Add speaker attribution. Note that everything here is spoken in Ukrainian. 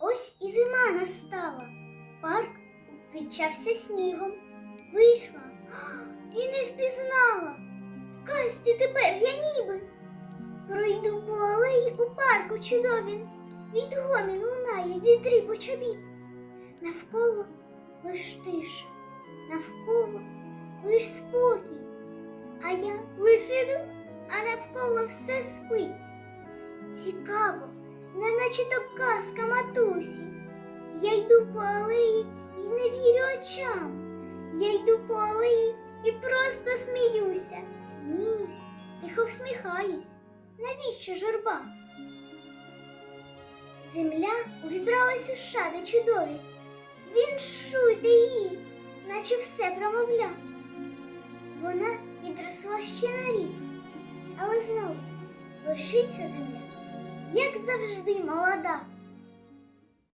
Speaker 1: Ось і зима настала. Парк відчався снігом. Вийшла і не впізнала. В касті тепер я ніби. Пройду по алеї у парку чудовім. Відгомін лунає вітрі по чобіт. Навколо лиш тиша, навколо лиш спокій. А я лиш іду, а навколо все спить. Цікаво, неначе то казка матусі. Йду по алеї і не вірю очам. Я йду по алеї і просто сміюся. Ні, тихо всміхаюсь. Навіщо журба? Земля увібралась у шати чудові. Віншуйте її, наче все промовляв. Вона відросла ще на рік, але знову лишиться земля, як завжди молода.